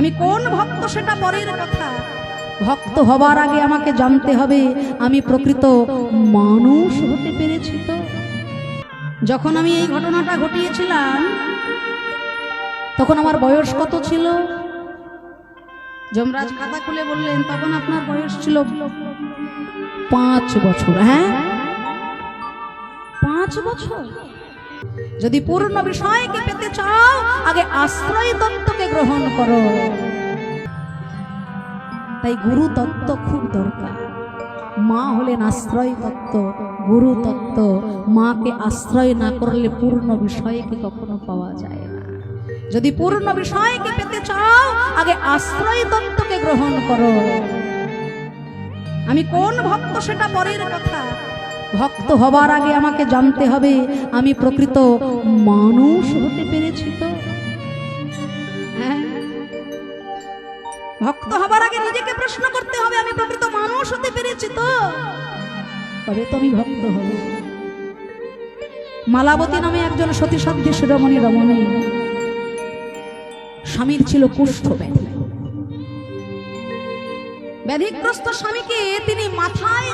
আমি কোন ভক্ত সেটা পরের কথা? ভক্ত হবার আগে আমাকে জানতে হবে, আমি প্রকৃত মানুষ হতে পেরেছি তো। যখন আমি এই ঘটনাটা ঘটিয়েছিলাম, তখন আমার বয়স কত ছিল? যমরাজ খাতা খুলে বললেন, তখন আপনার বয়স ছিল পাঁচ বছর। হ্যাঁ? পাঁচ বছর? যদি পূর্ণ বিষয়কে পেতে চাও, আগে আশ্রয় তত্ত্বকে গ্রহণ করো। তাই গুরু তত্ত্ব খুব দরকার। মা হলেন আশ্রয় তত্ত্ব, গুরু তত্ত্ব। মাকে আশ্রয় না করলে পূর্ণ বিষয়কে কখনো পাওয়া যায় না। যদি পূর্ণ বিষয়কে পেতে চাও, আগে আশ্রয় তত্ত্বকে গ্রহণ করো। আমি কোন ভক্ত সেটা পরের কথা। ভক্ত হবার আগে আমাকে জানতে হবে, আমি প্রকৃত মানুষ হতে পেরেছি তো? হ্যাঁ? ভক্ত হবার আগে নিজেকে প্রশ্ন করতে হবে, আমি প্রকৃত মানুষ হতে পেরেছি তো? তবে তো আমি ভক্ত হব। মালাবতী নামে একজন সতী সাধ্যী শিরোমণি রমণী। স্বামীর ছিল কুষ্ঠ ব্যাধি। ব্যাধিগ্রস্ত স্বামীকে তিনি মাথায়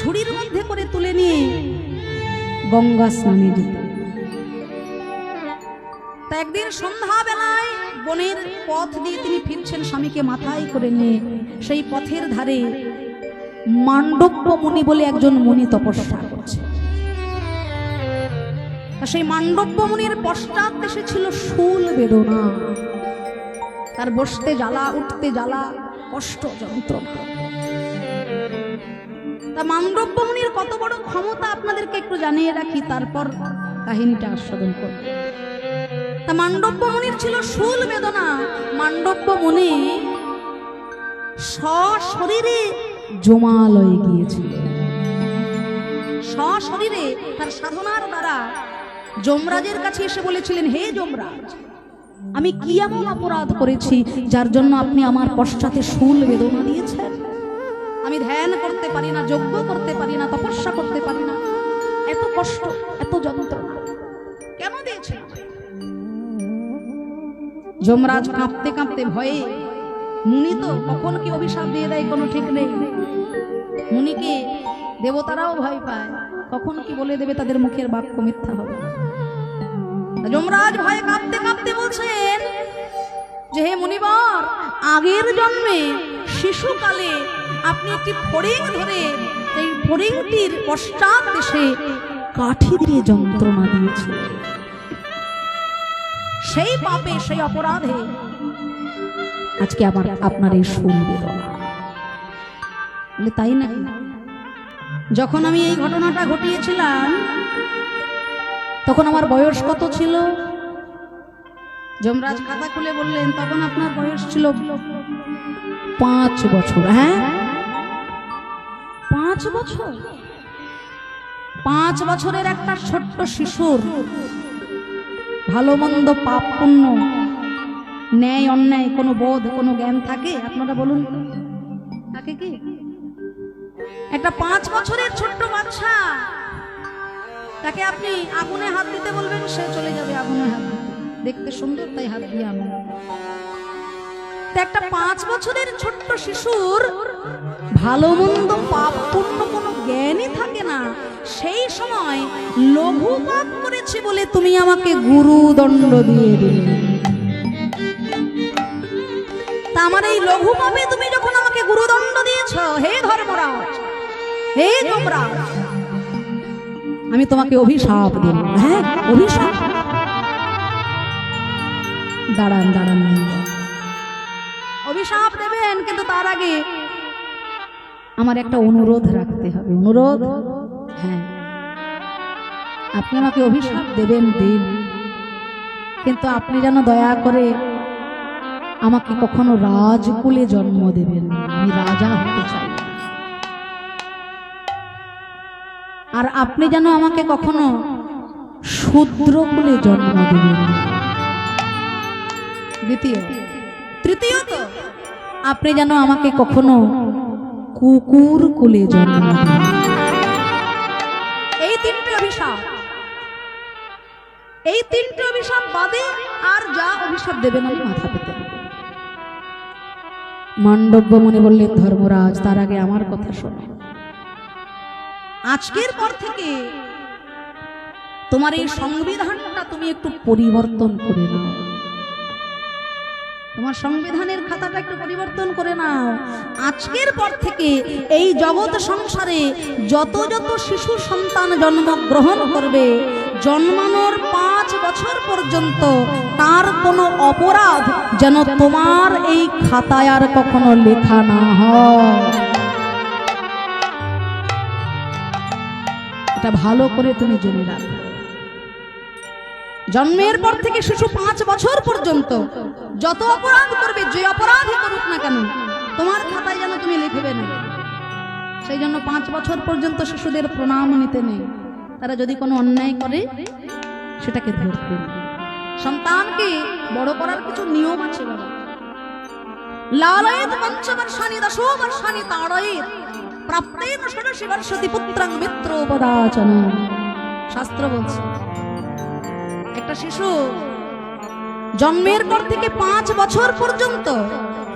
ঝুড়ির মধ্যে করে তুলে নিয়ে গঙ্গা স্নানে যেতেন তা একদিন সন্ধ্যাবেলায় বনের পথ দিয়ে তিনি ফিরছেন স্বামীকে মাথায় করে নিয়ে। সেই পথের ধারে মান্ডব্য মুনি বলে একজন মুনি তপস্যা করছে। সেই মান্ডব্য মুনির পশ্চাৎ দেশে ছিল শুল বেদনা। তার বসতে জ্বালা, উঠতে জ্বালা, কষ্ট যন্ত্রণা। তা মান্ডব্য মুনির কত বড় ক্ষমতা আপনাদেরকে একটু জানিয়ে রাখি, তারপর কাহিনীটা আস্বাদন করব। তা মান্ডব্য মুনির ছিল শুল বেদনা। মান্ডব্য মুনি সশরীরে জমালয়ে গিয়েছিল। সশরীরে তার সাধনার দ্বারা যমরাজের কাছে এসে বলেছিলেন, হে যমরাজ, আমি কি এমন অপরাধ করেছি, যার জন্য আপনি আমার পশ্চাতে শুল বেদনা দিয়েছেন। আমি ধ্যান করতে পারি না, যজ্ঞ করতে পারি না, তপস্যা করতে পারি না। এত কষ্ট, এত যন্ত্রণা। কেন দিয়েছেন যমরাজ কাঁপতে কাঁপতে ভয়ে, মুনি তো কখন কি অভিশাপ দিয়ে দেয় কোনো ঠিক নেই। মুনিকে দেবতারাও ভয় পায়, কখন কি বলে দেবে তাদের মুখের বাক্য মিথ্যা হবে যমরাজ ভয়ে কাঁপতে কাঁপতে বলছেন যে হে মুনিবর, আগের জন্মে শিশুকালে আপনি একটি ফড়িং ধরে সেই ফড়িংটির পশ্চাৎ দেশে কাঠি দিয়ে যন্ত্রণা দিয়েছিলেন। সেই পাপে, সেই অপরাধে আজকে আবার আপনার এই শুন বেদনা। বলে, তাই না? যখন আমি এই ঘটনাটা ঘটিয়েছিলাম, তখন আমার বয়স কত ছিল? যমরাজ খাতা খুলে বললেন, তখন আপনার বয়স ছিল পাঁচ বছর। হ্যাঁ? পাঁচ বছর? পাঁচ বছরের একটা ছোট্ট শিশুর ভালো মন্দ পাপ পুণ্য, ন্যায়, অন্যায় কোনো বোধ, কোনো জ্ঞান থাকে? আপনারা বলুন। থাকে কি? একটা পাঁচ বছরের ছোট্ট বাচ্চা, তাকে আপনি আগুনে হাত দিতে বলবেন, সে চলে যাবে আগুনে হাত দেখতে সুন্দর, তাই হাত দিয়ে তা একটা পাঁচ বছরের ছোট্ট শিশুর ভালো মন্দ পাপ পূর্ণ কোনো জ্ঞানই থাকে না। সেই সময় লঘু পাপ করেছি বলে তুমি আমাকে গুরু দণ্ড দিয়ে দিলে। আমার এই লঘু পাপে তুমি যখন আমাকে গুরুদণ্ড দিয়েছ, হে ধর্মরাজ, হে যমরাজ, আমি তোমাকে অভিশাপ দিল হ্যাঁ অভিশাপ। দাঁড়ান দাঁড়ান অভিশাপ দেবেন কিন্তু তার আগে আমার একটা অনুরোধ রাখতে হবে। অনুরোধ? হ্যাঁ। আপনি আমাকে অভিশাপ দেবেন দিন কিন্তু আপনি যেন দয়া করে আমাকে কখনো রাজকুলে জন্ম দেবেন না। আমি রাজা হতে চাই। আর আপনি যেন আমাকে কখনো শূদ্রকুলে জন্ম দেবেন না। দ্বিতীয়। তৃতীয়ত আপনি যেন আমাকে কখনো কুকুর কুলে জন্ম এই অভিশাপ এই অভিশাপ বাদে আর যা অভিশাপ দেবেন আমি মাথা পেতে। মান্ডব্য মনে বললেন, ধর্মরাজ, তার আগে আমার কথা শোনো। আজকের পর থেকে তোমার এই সংবিধানটা তুমি একটু পরিবর্তন করে নাও। তোমার সংবিধানের খাতাটা একটু পরিবর্তন করে নাও। আজকের পর থেকে এই জগৎ সংসারে যত যত শিশু সন্তান জন্মগ্রহণ করবে, জন্মানোর পাঁচ বছর পর্যন্ত তার কোনো অপরাধ যেন তোমার এই খাতায় আর কখনো লেখা না হয়। এটা ভালো করে তুমি জেনে রাখো। জন্মের পর থেকে শিশু পাঁচ বছর পর্যন্ত যত অপরাধ করবে, যে অপরাধই করুক না কেন, তোমার খাতায় যেন তুমি লিখবে না। সেই জন্য পাঁচ বছর পর্যন্ত শিশুদের প্রণাম নিতে নেই। তারা যদি কোনো অন্যায় করে, সেটাকে ধরতে সন্তানকে বড় করার কিছু নিয়ম আছে লালয়েত পঞ্চবর্ষানি দশবর্ষানি তাড়য়েত প্রাপ্তেন ষোড়শী বর্ষতি পুত্রাং মিত্রোপদাচন শাস্ত্র বলছে একটা শিশু জন্মের পর থেকে পাঁচ বছর পর্যন্ত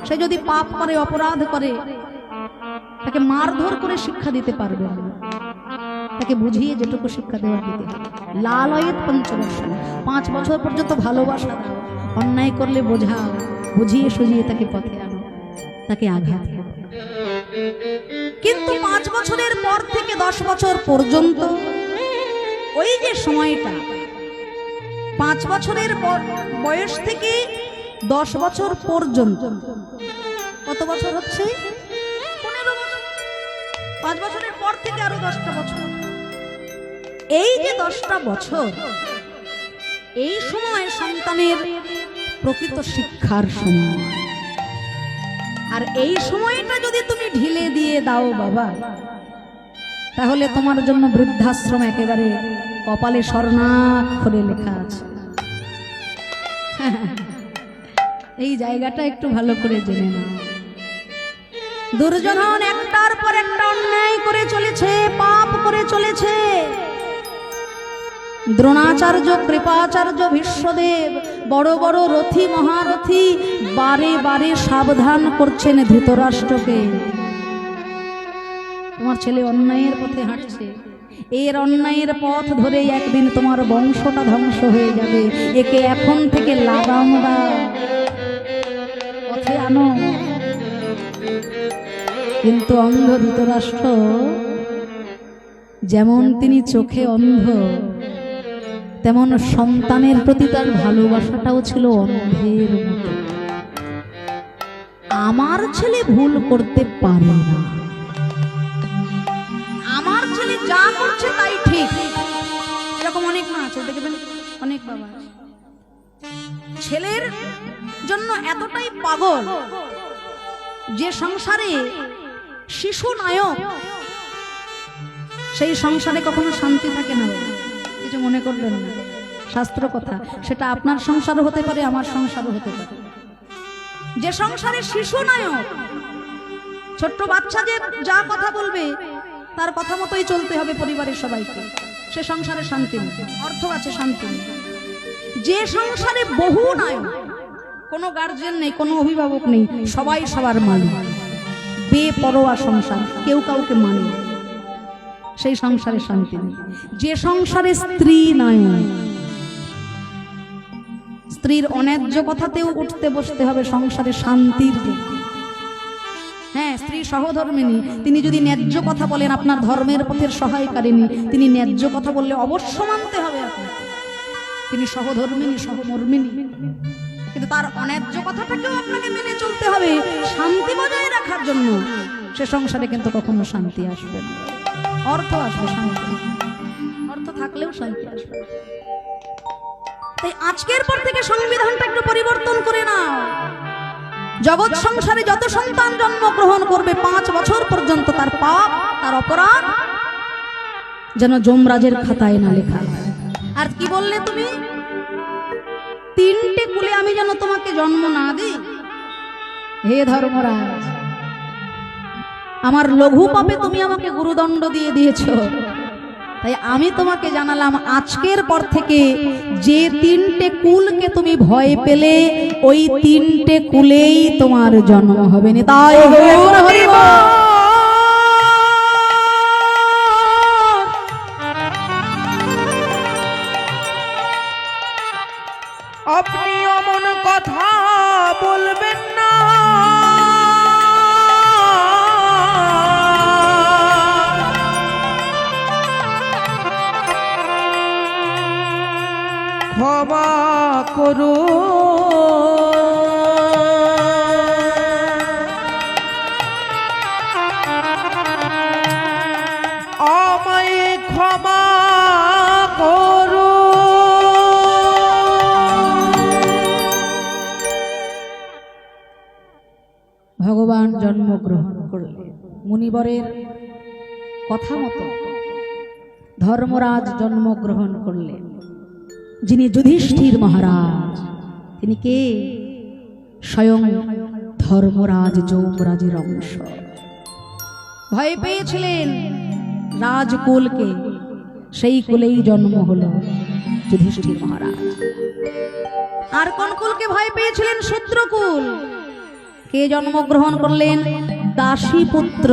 সে যদি পাপ করে, অপরাধ করে, তাকে মারধর করে শিক্ষা দিতে পারবে তাকে বুঝিয়ে যেটুকু শিক্ষা দেওয়ার দিতে হবে। লালয়েত পঞ্চবর্ষ। পাঁচ বছর পর্যন্ত ভালোবাসা দাও অন্যায় করলে বোঝাও বুঝিয়ে সুঝিয়ে তাকে পথে আনো, তাকে আঘাত কিন্তু পাঁচ বছরের পর থেকে দশ বছর পর্যন্ত ওই যে সময়টা পাঁচ বছরের বয়স থেকে দশ বছর পর্যন্ত। কত বছর হচ্ছে? পাঁচ বছরের পর থেকে আরও দশটা বছর। এই যে দশটা বছর, এই সময় সন্তানের প্রকৃত শিক্ষার সময়। আর এই সময়টা যদি তুমি ঢিলে দিয়ে দাও বাবা, তাহলে তোমার জন্য বৃদ্ধাশ্রম একেবারে কপালে স্বর্ণাক্ষরে লেখা আছে। এই জায়গাটা একটু ভালো করে জেনে নাও। দুর্যোধন একটার পর একটা অন্যায় করে চলেছে, পাপ করে চলেছে। দ্রোণাচার্য, কৃপাচার্য ভীষ্মদেব বড় বড় রথী, মহারথী, বারে বারে সাবধান করছেন ধৃতরাষ্ট্রকে। তোমার ছেলে অন্যায়ের পথে হাঁটছে। এর অন্যায়ের পথ ধরেই একদিন তোমার বংশটা ধ্বংস হয়ে যাবে। একে এখন থেকে লাগাম পথে আনো। কিন্তু অন্ধ ধৃতরাষ্ট্র, যেমন তিনি চোখে অন্ধ, তেমন সন্তানের প্রতি তার ভালোবাসাটাও ছিল অন্ধের আমার ছেলে ভুল করতে পারে না। যা করছে তাই ঠিক। এরকম অনেক মা আছে দেখবেন অনেক বাবা ছেলের জন্য এতটাই পাগল যে সংসারে শিশু নায়ক, সেই সংসারে কখনো শান্তি থাকে না। কিছু মনে করবেন না, শাস্ত্র কথা, সেটা আপনার সংসারও হতে পারে, আমার সংসারও হতে পারে। যে সংসারে শিশু নায়ক, ছোট্ট বাচ্চা যে যা কথা বলবে তার কথা মতোই চলতে হবে পরিবারের সবাইকে। সে সংসারে শান্তি অর্থ আছে শান্তি যে সংসারে বহু নায়ক কোনো গার্জেন নেই, কোনো অভিভাবক নেই, সবাই সবার মালিক। বেপরোয়া সংসার, কেউ কাউকে মানে সেই সংসারে শান্তি নেই। যে সংসারে স্ত্রী নায়ক স্ত্রীর অন্যায্য কথাতেও উঠতে বসতে হবে সংসারে শান্তির জন্য হ্যাঁ স্ত্রী সহধর্মিনী তিনি যদি ন্যায্য কথা বলেন, আপনার ধর্মের পথের সহায়কারিনী তিনি ন্যায্য কথা বললে অবশ্য মানতে হবে তিনি সহধর্মিনী সহমর্মিনী কিন্তু তার অন্যায্য কথাটাকেও আপনাকে মেনে চলতে হবে, শান্তি বজায় রাখার জন্য। সে সংসারে কিন্তু কখনো শান্তি আসবে না। অর্থ আসবে শান্তি। অর্থ থাকলেও শান্তি আসবে তাই আজকের পর থেকে সংবিধানটা একটু পরিবর্তন করে নাও। জগৎ সংসারে যত সন্তান জন্মগ্রহণ করবে, পাঁচ বছর পর্যন্ত তার পাপ, তার অপরাধ যেন যমরাজের খাতায় না লেখা। আর কি বললে তুমি? তিনটে কুলে আমি যেন তোমাকে জন্ম না দিই? হে ধর্মরাজ, আমার লঘু পাপে তুমি আমাকে গুরুদণ্ড দিয়ে দিয়েছ। তাই আমি তোমাকে জানালাম, আজকের পর থেকে যে তিনটে কুলকে তুমি ভয় পেলে, ওই তিনটে কুলেই তোমার জন্ম হবে। না তাই ধর্মরাজ জন্মগ্রহণ করলেন। যিনি যুধিষ্ঠির মহারাজ, তিনি কে? স্বয়ং ধর্মরাজ যৌমরাজের অংশ। ভয় পেয়েছিলেন রাজকুলকে, সেই কুলেই জন্ম হলো যুধিষ্ঠির মহারাজ। আর কোন কুলকে ভয় পেয়েছিলেন শূদ্রকুল কে জন্মগ্রহণ করলেন? দাসী পুত্র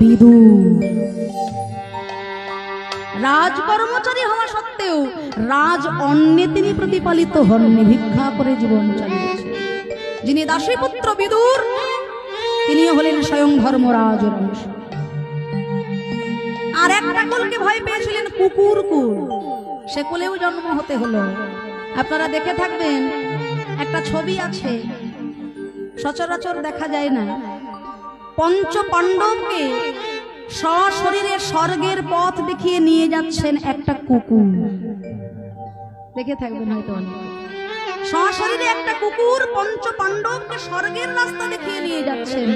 বিদু। রাজ কর্মচারী হওয়া সত্ত্বেও রাজ অন্যে তিনি প্রতিপালিত হননি, ভিক্ষা করে জীবন চালিয়েছে। যিনি দাসী পুত্র বিদুর তিনি হলেন স্বয়ং ধর্মরাজ অংশ আর একটা কুলকে ভয় পেয়েছিলেন কুকুর কুল। সে কুলেও জন্ম হতে হলো। আপনারা দেখে থাকবেন, একটা ছবি আছে। সচরাচর দেখা যায় না। পঞ্চ পাণ্ডবকে সশরীরে স্বর্গের পথ দেখিয়ে নিয়ে যাচ্ছেন একটা কুকুর। দেখে থাকবেন হয়তো। সশরীরে একটা কুকুর পঞ্চ পাণ্ডবকে স্বর্গের রাস্তা দেখিয়ে নিয়ে যাচ্ছেন।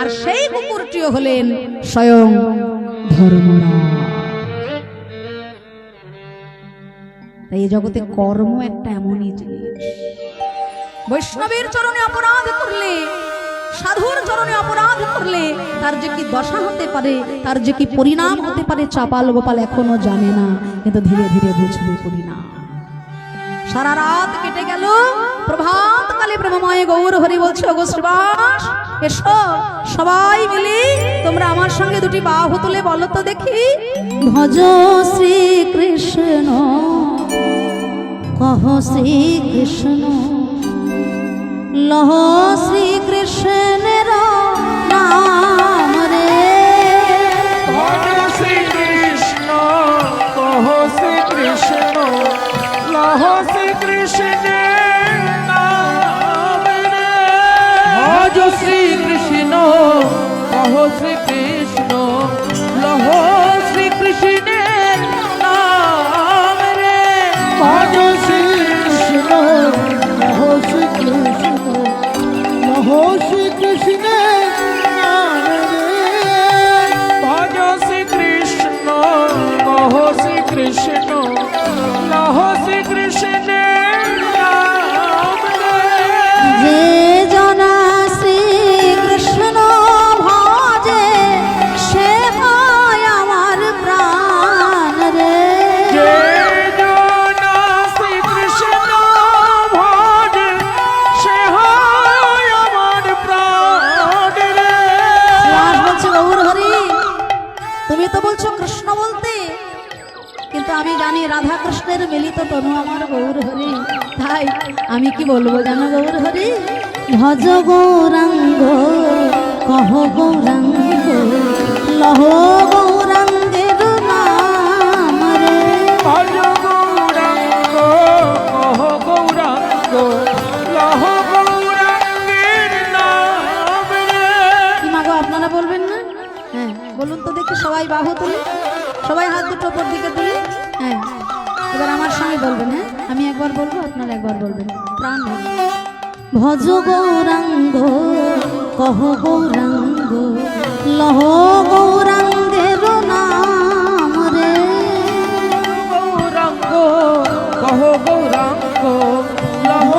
আর সেই কুকুরটিও হলেন স্বয়ং তাই এই জগতে কর্ম একটা এমনই জিনিস। বৈষ্ণবের চরণে অপরাধ করলে সাধুর চরণে অপরাধ করলে তার যে কি দশা হতে পারে, তার যে কি পরিণাম হতে পারে চাপাল গোপাল এখনও জানে না। কিন্তু ধীরে ধীরে বুঝবে পরিণাম। সারা রাত কেটে গেল, প্রভাত কালে প্রেমময় গৌর হরি বলছে গো শ্রীবাস এসো, সবাই মিলে তোমরা আমার সঙ্গে দুটি বাহু তুলে বলো তো দেখি। ভজ শ্রী কৃষ্ণ কহ শ্রী কৃষ্ণ লহ শ্রী শ্রী কৃষ্ণ শ্রী কৃষ্ণ কৃষ্ণ কৃষ্ণের মিলিত তনু আমার গৌর হরি। তাই আমি কি বলব জানো গৌর হরি? ভজ গৌরাঙ্গ কহ গৌরাঙ্গ লহ গৌরাঙ্গের নাম রে। ভজ গৌরাঙ্গ কহ গৌরাঙ্গ লহ গৌরাঙ্গের নাম রে। কি মাগো আপনারা বলবেন না? হ্যাঁ বলুন তো দেখি সবাই বাহু তুলি। সবাই হাত দুটো ওপর দিকে তুলে। হ্যাঁ। এবার আমার সঙ্গে বলবেন হ্যাঁ? আমি একবার বলব, আপনার একবার বলবেন। প্রাণ। ভজ গৌরাঙ্গ, কহ গৌরাঙ্গ, লহ গৌরাঙ্গের নাম রে। গৌরাঙ্গ, কহ গৌরাঙ্গ, লহ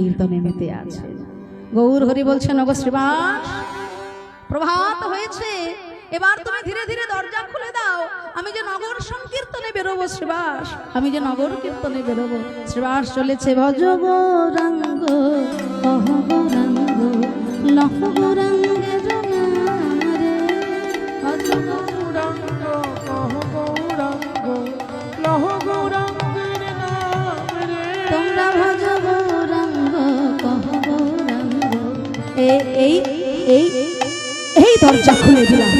সংকীর্তনে মেতে আছে। গৌর হরি বলছেন নগ শ্রীবাস প্রভাত হয়েছে। এবার তুমি ধীরে ধীরে দরজা খুলে দাও। আমি যে নগর সংকীর্তনে বেরোবো, শ্রীবাস, আমি যে নগর কীর্তনে বেরোবো, শ্রীবাস চলেছে ভজ গৌরাঙ্গ গৌরাঙ্গে এই এই এই দরজা খুলে দিলাম।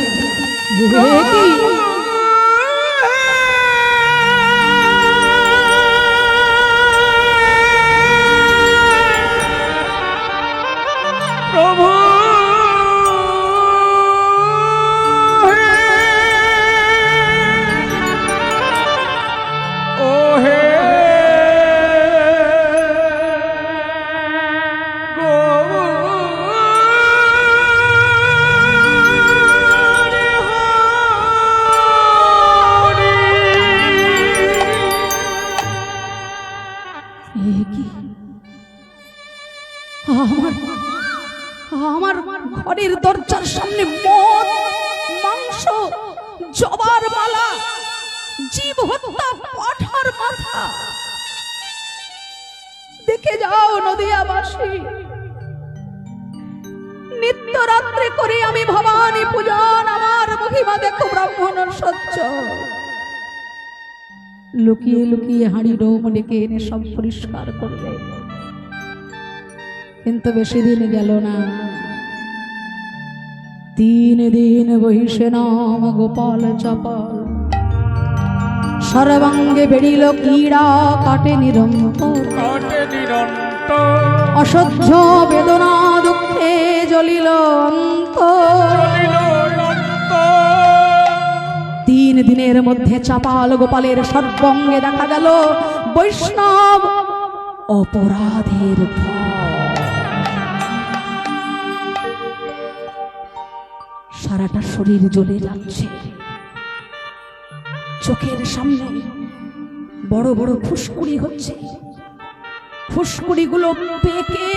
লুকিয়ে লুকিয়ে হাঁড়ি ডোম ডেকে এনে সব পরিষ্কার করলে। কিন্তু বেশি দিন গেল না। তিন দিন বহিষে নাম গোপাল চাপাল। সর্বাঙ্গে বেড়িল ক্রীড়া কাটে নিরন্তর। কাটে নিরন্তর। অসহ্য বেদনা দুঃখে জ্বলিল দিনের মধ্যে চাপাল গোপালের সর্বঙ্গে দেখা গেল বৈষ্ণব অপরাধের সারাটা শরীর জ্বলে যাচ্ছে চোখের সামনে বড় বড় ফুসকুড়ি হচ্ছে। ফুসকুড়িগুলো পেকে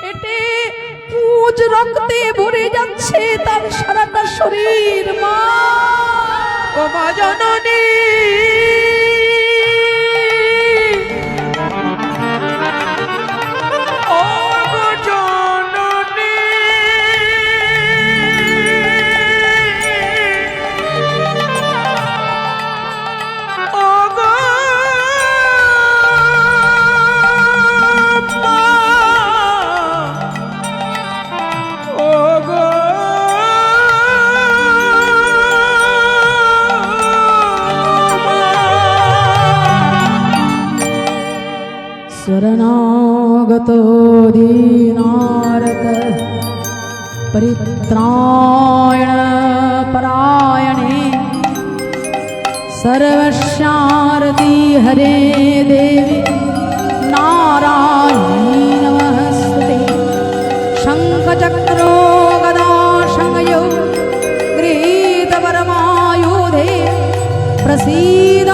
ফেটে পুজ রক্তে ভরে যাচ্ছে তার সারাটা শরীর মা। ও মা জননী। शरणागत दीनारत परित्रायण परायणे। सर्वशारदी हरे देवी। नारायणी नमस्ते शङ्खचक्रो गदा शङ्गयो गृहीतपरमायुधे प्रसीद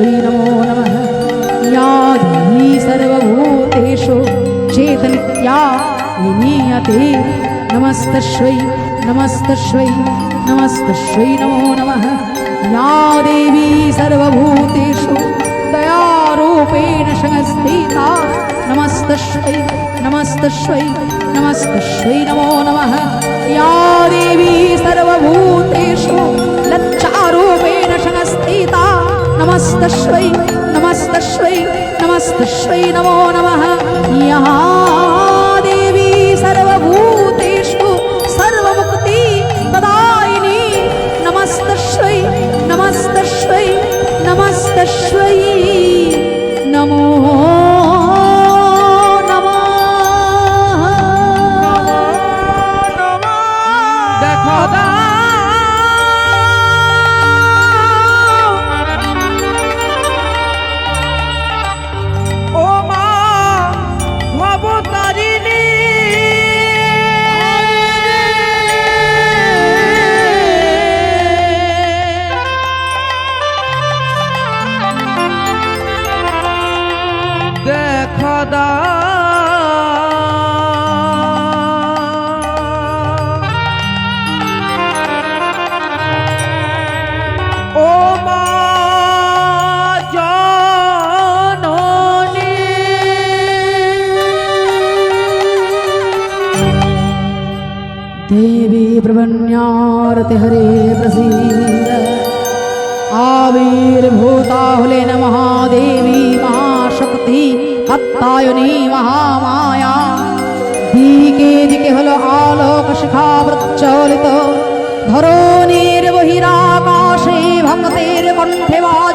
नमो नमः। या देवी सर्वभूतेषु चेतनित्या विनीयते। नमस्तश्वै नमस्तश्वै नमो नमः। या देवी सर्वभूतेषु दयारूपेण संस्थिता नमस्तश्वै नमस्तश्वै नमस्तश्वै नमो नमः। या देवी सर्वभूतेषु নমস্তস্বৈ নমস্তস্বৈ নমস্তস্বৈ নমো নমঃ ইহা দেবী সর্বভূতেষু সর্বমুক্তি প্রদায়িনী নমস্তস্বৈ নমস্তস্বৈ নমস্তস্বৈ ভক্তের কণ্ঠে বাজল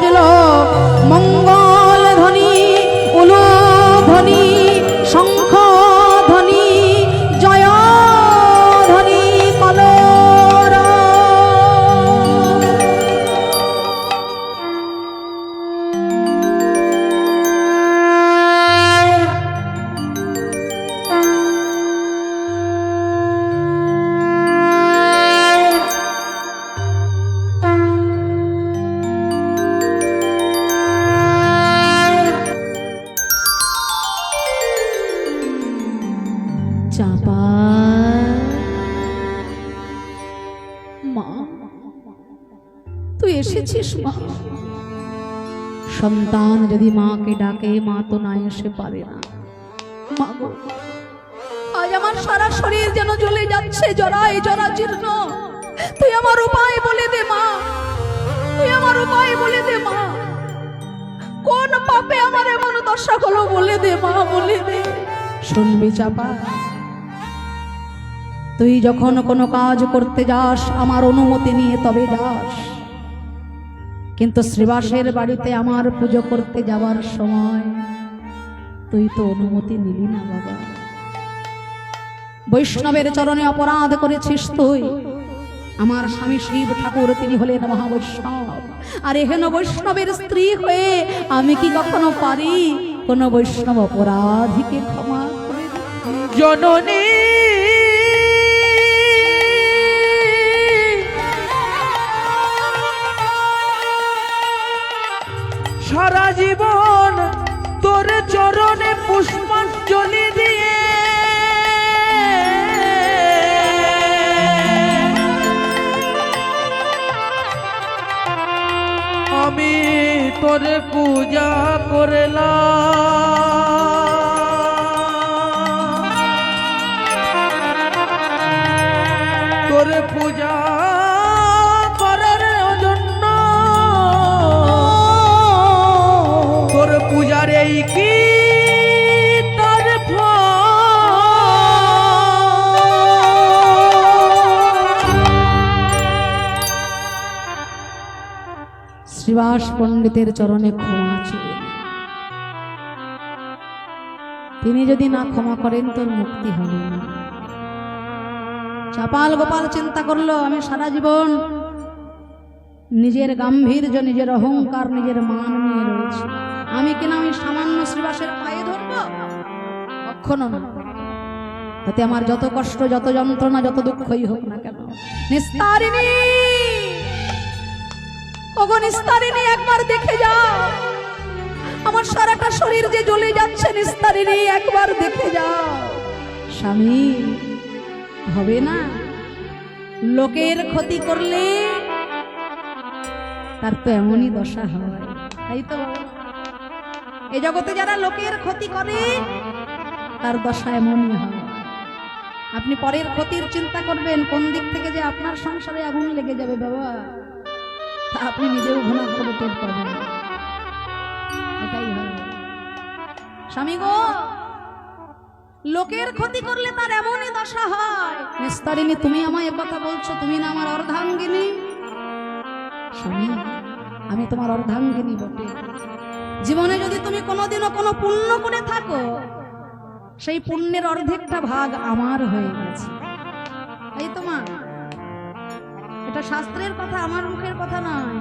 মাকে ডাকে, মা তো না এসে পারে না। আজ আমার সারা শরীর যেন জ্বলে যাচ্ছে, জরায় জরা জীর্ণ তুই আমার উপায় বলে দে, মা। তুই আমার উপায় বলে দে, মা। কোন পাপে আমার এমন দশা হলো বলে দে, মা, বলে দে। শুনবি চাপা। তুই যখন কোনো কাজ করতে যাস, আমার অনুমতি নিয়ে তবে যাস। কিন্তু শ্রীবাসের বাড়িতে আমার পুজো করতে যাওয়ার সময় তুই তো অনুমতি নিলি না, বাবা। বৈষ্ণবের চরণে অপরাধ করেছিস তুই। আমার স্বামী শিব ঠাকুর, তিনি হলেন মহাবৈষ্ণব। আর এহেন বৈষ্ণবের স্ত্রী হয়ে আমি কি কখনো পারি? কোন বৈষ্ণব অপরাধীকে ক্ষমা জননী সারা জীবন তোর চরণে পুষ্পাঞ্জলি দিয়ে। আমি তোর পূজা করলাম। শ্রীবাস পণ্ডিতের চরণে ক্ষমা চেয়ে তিনি যদি না ক্ষমা করেন, তোর মুক্তি হবে না। চাপাল গোপাল চিন্তা করল, আমি সারা জীবন নিজের গাম্ভীর্য, নিজের অহংকার, নিজের মান নিয়ে রয়েছে। আমি কিনা ওই সামান্য শ্রীবাসের পায়ে ধরব? কখনো না। তাতে আমার যত কষ্ট, যত যন্ত্রণা, যত দুঃখই হোক না কেন। নিস্তারিণী! একবার দেখে যাও। আমার সারাটা শরীর যে যাচ্ছে একবার দেখে যাও। স্বামী, হবে না? লোকের ক্ষতি করলে তার তো এমনই দশা হয় তো? এই জগতে যারা লোকের ক্ষতি করে, তার দশা এমনই হয়। আপনি পরের ক্ষতির চিন্তা করবেন, কোন দিক থেকে যে আপনার সংসারে আগুন লেগে যাবে, বাবা? আপনি নিজেও ঘন করে টের পাবেন এটাই হয় স্বামী গো লোকের ক্ষতি করলে তার এমনই দশা হয়। নিস্তারিণী তুমি আমায় কথা বলছো তুমি না আমার অর্ধাঙ্গিনী। স্বামী আমি তোমার অর্ধাঙ্গিনী বটে। জীবনে যদি তুমি কোনোদিনও কোনো পুণ্য করে থাকো সেই পুণ্যের অর্ধেকটা ভাগ আমার হয়ে গেছে। এই তোমার এটা শাস্ত্রের কথা আমার মুখের কথা নয়।